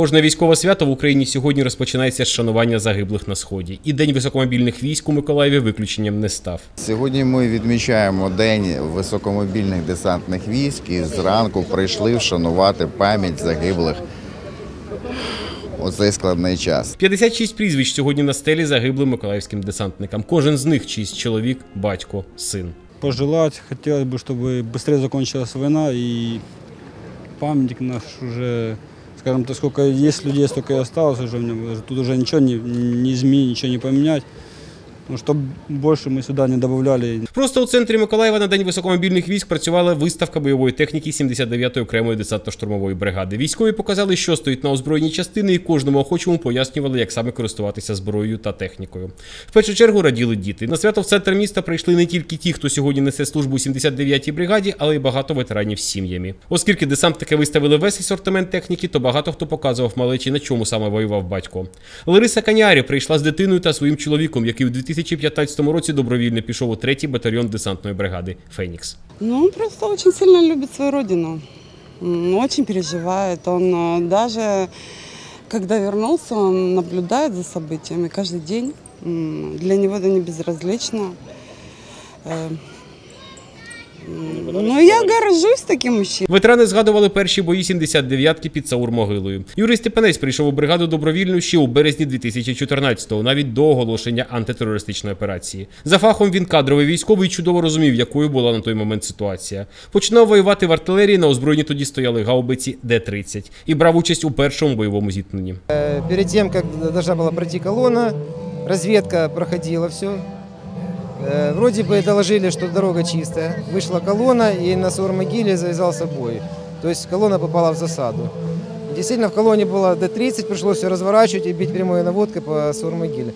Кожне військове свято в Україні сьогодні розпочинається з шанування загиблих на сході. І день високомобільних військ у Миколаєві виключенням не став. Сьогодні ми відмічаємо День високомобільних десантних військ і зранку прийшли вшанувати пам'ять загиблих у цей складний час. 56 прізвищ сьогодні на стелі загиблим миколаївським десантникам. Кожен з них чийсь чоловік, батько, син. пожелать. Хотелось бы, чтобы быстрее закончилась война и памятник наш уже, скажем так, сколько есть людей, столько и осталось уже. Тут уже ничего не, не изменить, ничего не поменять. Ну, чтобы больше мы сюда не добавляли Просто у центрі Миколаєва на день високомобільних військ працювала виставка бойової техніки 79-ї окремої десантно-штурмової бригади. Військові показали, що стоїть на озброєній частини, і кожному охочому пояснювали, як саме користуватися зброєю та технікою. В першу чергу раділи діти. На свято в центр міста прийшли не тільки ті, хто сьогодні несе службу у 79-й бригаді, але й багато ветеранів з сім'ями. Оскільки десантники виставили весь асортимент техніки, то багато хто показував малечі, на чому саме воював батько. Лариса Канярі прийшла з дитиною та своїм чоловіком, який у 2015 році добровільно пішов у третій батальйон десантної бригади Фенікс. Ну, он просто очень сильно любит свою родину. М, Очень переживает. Он э, даже, когда вернулся, он наблюдает за событиями каждый день. М, Для него это не безразлично. Ну, я горжусь таким мужчиной. Ветерани згадували перші бої 79-ки під Саур-могилою. Юрій Степанець прийшов у бригаду добровільну ще у березні 2014-го, навіть до оголошення антитерористичної операції. За фахом він кадровий військовий чудово розумів, якою була на той момент ситуація. Починав воювати в артилерії. На озброєнні тоді стояли гаубиці Д-30 і брав участь у першому бойовому зіткненні. Перед тем, как должна была пройти колонна, разведка проходила все. Вроде бы доложили, что дорога чистая. Вышла колонна и на Саур-могиле завязался бой. То есть колонна попала в засаду. Действительно, в колонне было Д-30, пришлось все разворачивать и бить прямой наводкой по Саур-могиле.